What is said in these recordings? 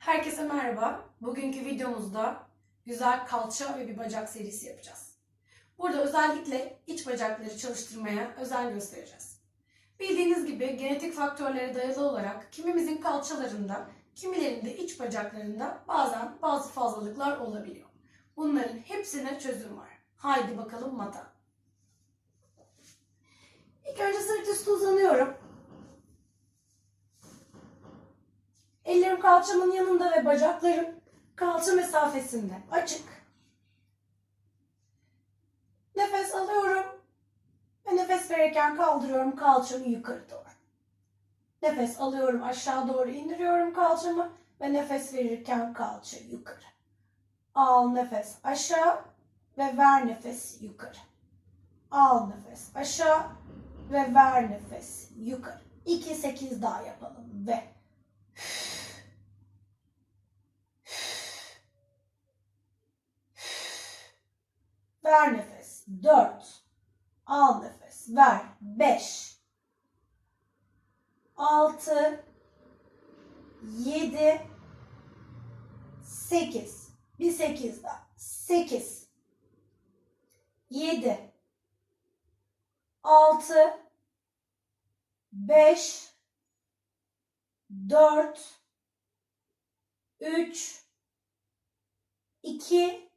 Herkese merhaba. Bugünkü videomuzda güzel kalça ve bir bacak serisi yapacağız. Burada özellikle iç bacakları çalıştırmaya özen göstereceğiz. Bildiğiniz gibi genetik faktörlere dayalı olarak kimimizin kalçalarında, kimilerinde iç bacaklarında bazen bazı fazlalıklar olabiliyor. Bunların hepsine çözüm var. Haydi bakalım mata. İlk önce sırt üstü uzanıyorum. Ellerim kalçamın yanında ve bacaklarım kalça mesafesinde açık. Nefes alıyorum ve nefes verirken kaldırıyorum kalçamı yukarı doğru. Nefes alıyorum aşağı doğru indiriyorum kalçamı ve nefes verirken kalça yukarı. Al nefes aşağı ve ver nefes yukarı. Al nefes aşağı ve ver nefes yukarı. 2 8 daha yapalım ve Ver nefes. 4. Al nefes. Ver. 5. 6. 7. 8. Bir 8 daha. 8. 7. 6. 5. 4. 3. 2.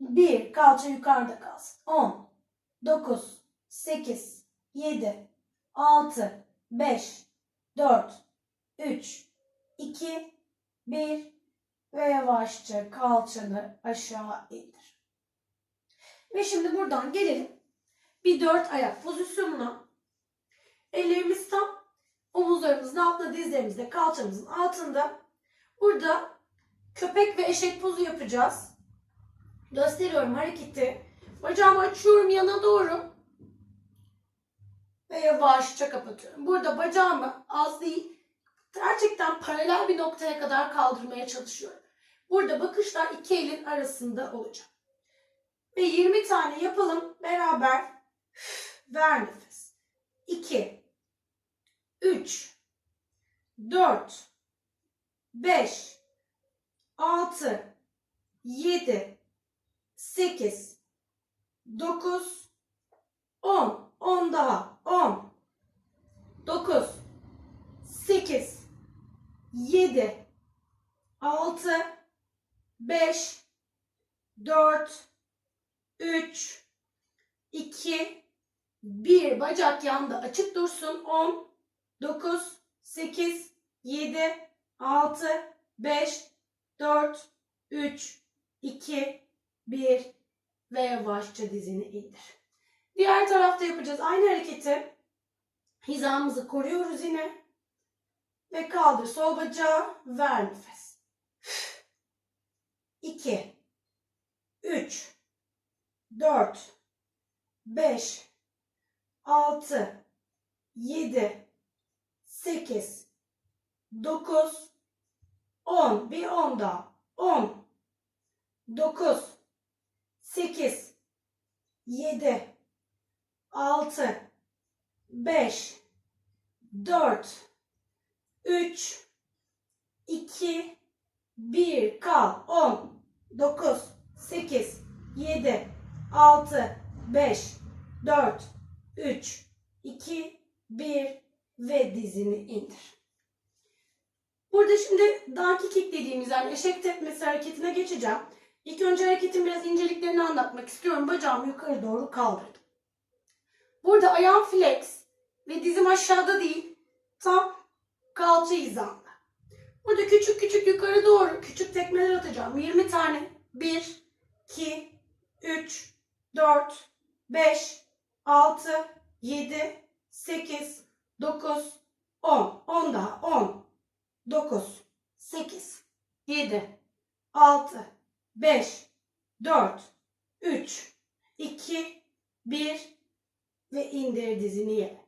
1. Kalça yukarıda kalsın. 10, 9, 8, 7, 6, 5, 4, 3, 2, 1 ve yavaşça kalçanı aşağı indir. Ve şimdi buradan gelelim bir dört ayak pozisyonuna. Ellerimiz tam omuzlarımızın altında, dizlerimizde, kalçamızın altında. Burada köpek ve eşek pozu yapacağız. Gösteriyorum hareketi. Bacağımı açıyorum yana doğru. Ve yavaşça kapatıyorum. Burada bacağımı az değil, gerçekten paralel bir noktaya kadar kaldırmaya çalışıyorum. Burada bakışlar iki elin arasında olacak. Ve 20 tane yapalım beraber. Ver nefes. 2 3 4 5 6 7 8 9 10 10 daha 10 9 8 7 6 5 4 3 2 1 bacak yanda açık dursun 10 9 8 7 6 5 4 3 2 bir ve yavaşça dizini indir. Diğer tarafta yapacağız aynı hareketi. Hizamızı koruyoruz yine. Ve kaldır sol bacağı. Ver nefes. 2 3 4 5 6 7 8 9 10 bir 10 daha. 10 9 8 7 6 5 4 3 2 1 kal. 10 9 8 7 6 5 4 3 2 1 ve dizini indir. Burada şimdi donkey kick dediğimiz yani eşek tepmesi hareketine geçeceğim. İlk önce hareketin biraz inceliklerini anlatmak istiyorum. Bacağımı yukarı doğru kaldırdım. Burada ayağım flex ve dizim aşağıda değil, tam kalça hizamda. Burada küçük küçük yukarı doğru küçük tekmeler atacağım. 20 tane. 1, 2, 3, 4, 5, 6, 7, 8, 9, 10. 10 daha. 10, 9, 8, 7, 6, 5, 4, 3, 2, 1 ve indir dizini yere.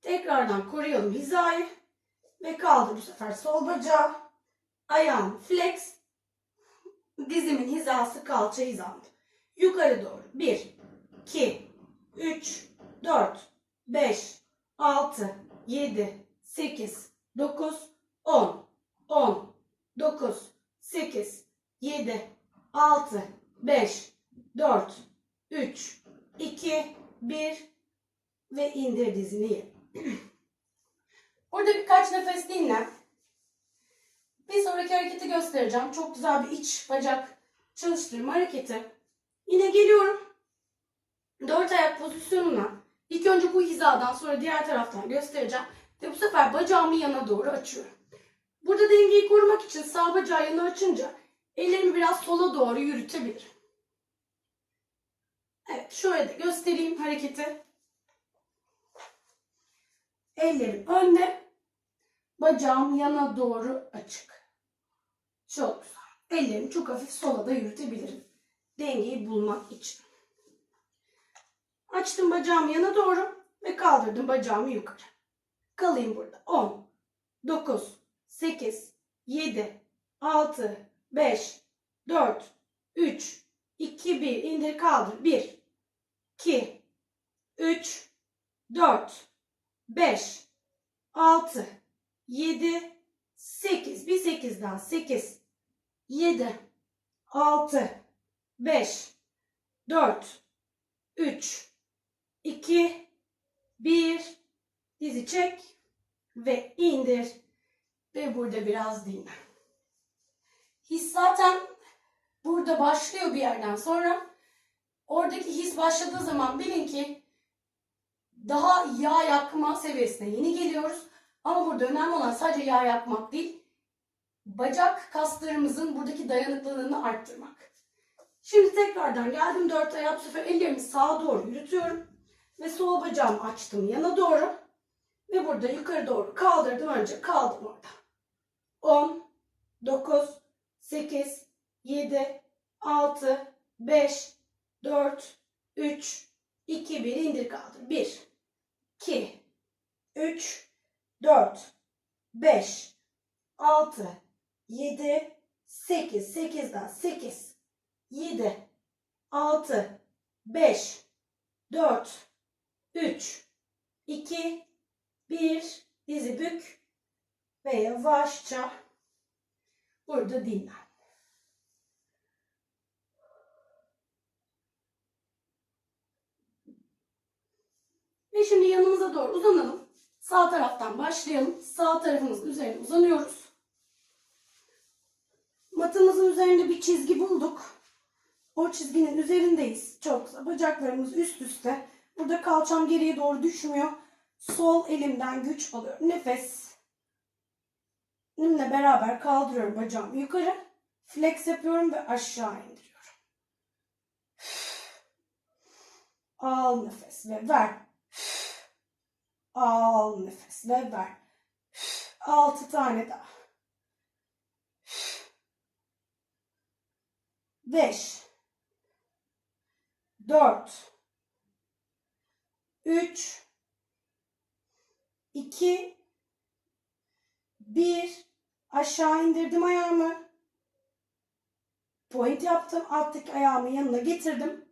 Tekrardan koruyalım hizayı ve kaldır bu sefer sol bacağı. Ayağım flex. Dizimin hizası kalça hizamda. Yukarı doğru. 1, 2, 3, 4, 5, 6, 7, 8, 9, 10. 10, 9, 8, 7, 6, 5, 4, 3, 2, 1 ve indir dizini. Burada birkaç nefes dinle. Bir sonraki hareketi göstereceğim. Çok güzel bir iç bacak çalıştırma hareketi. Yine geliyorum. Dört ayak pozisyonuna. İlk önce bu hizadan sonra diğer taraftan göstereceğim. Ve bu sefer bacağımı yana doğru açıyorum. Burada dengeyi korumak için sağ bacağı yana açınca ellerimi biraz sola doğru yürütebilirim. Evet şöyle de göstereyim hareketi. Ellerim önde. Bacağım yana doğru açık. Çok güzel. Ellerimi çok hafif sola da yürütebilirim. Dengeyi bulmak için. Açtım bacağımı yana doğru ve kaldırdım bacağımı yukarı. Kalayım burada. 10, 9, 8, 7, 6, 5, 4, 3, 2, 1. İndir kaldır. 1, 2, 3, 4, 5, 6, 7, 8. Bir 8'den 8, 7, 6, 5, 4, 3, 2, 1. Dizi çek ve indir. Ve burada biraz dinle. His zaten burada başlıyor bir yerden sonra. Oradaki his başladığı zaman bilin ki daha yağ yakma seviyesine yeni geliyoruz. Ama burada önemli olan sadece yağ yakmak değil, bacak kaslarımızın buradaki dayanıklılığını arttırmak. Şimdi tekrardan geldim dört ayağa bu sefer ellerimi sağa doğru yürütüyorum. Ve sol bacağımı açtım yana doğru. Ve burada yukarı doğru kaldırdım. Önce kaldım orada. 10, 9, 8, 7, 6, 5, 4, 3, 2, 1 indir kaldır. 1, 2, 3, 4, 5, 6, 7, 8, 8'den 8, 7, 6, 5, 4, 3, 2, 1, dizi bük ve yavaşça burada dinlen. Ve şimdi yanımıza doğru uzanalım. Sağ taraftan başlayalım. Sağ tarafımızın üzerine uzanıyoruz. Matımızın üzerinde bir çizgi bulduk. O çizginin üzerindeyiz. Çok. Bacaklarımız üst üste. Burada kalçam geriye doğru düşmüyor. Sol elimden güç alıyorum. Nefes. Elimle beraber kaldırıyorum bacağımı yukarı. Flex yapıyorum ve aşağı indiriyorum. Al nefes ve ver. Al nefes ve ver. Altı tane daha. Beş. Dört. Üç. 2 1 aşağı indirdim ayağımı. Point yaptım. Alttaki ayağımı yanına getirdim.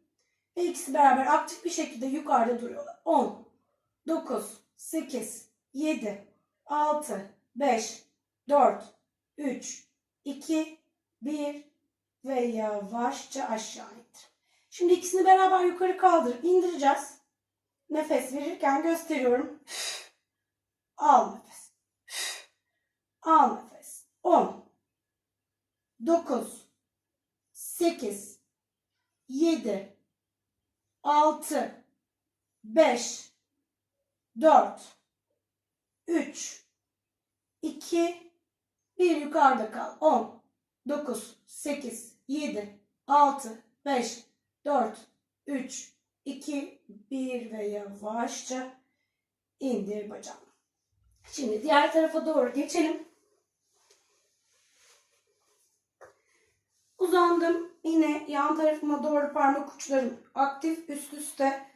Ve ikisi beraber aktif bir şekilde yukarıda duruyorlar. 10 9 8 7 6 5 4 3 2 1 ve yavaşça aşağı indir. Şimdi ikisini beraber yukarı kaldırıp indireceğiz. Nefes verirken gösteriyorum. Al nefes. Al nefes. 10 9 8 7 6 5 4 3 2 1 yukarıda kal. 10 9 8 7 6 5 4 3 2 1 ve yavaşça indir bacağını. Şimdi diğer tarafa doğru geçelim. Uzandım. Yine yan tarafıma doğru parmak uçlarım aktif üst üste.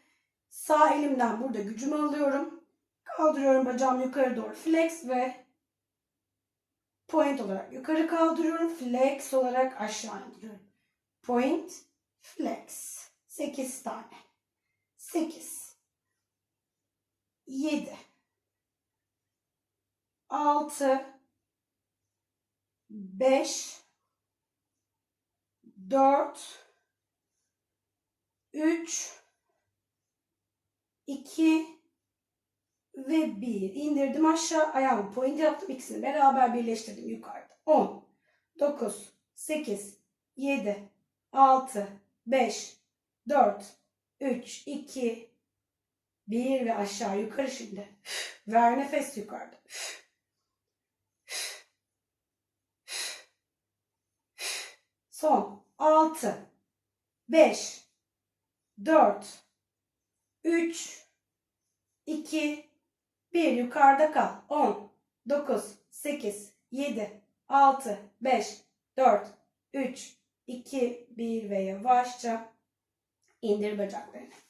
Sağ elimden burada gücümü alıyorum. Kaldırıyorum bacağımı yukarı doğru flex ve point olarak yukarı kaldırıyorum. Flex olarak aşağı indiriyorum. Point, flex. 8 tane. 8 7 6 5 4 3 2 ve 1. İndirdim aşağı. Ayağımı point yaptım. İkisini beraber birleştirdim yukarıda. 10 9 8 7 6 5 4 3 2 1 ve aşağı yukarı şimdi. Ver nefes yukarıda. Son 6 5 4 3 2 1 yukarıda kal. 10 9 8 7 6 5 4 3 2 1 ve yavaşça indir bacaklarını.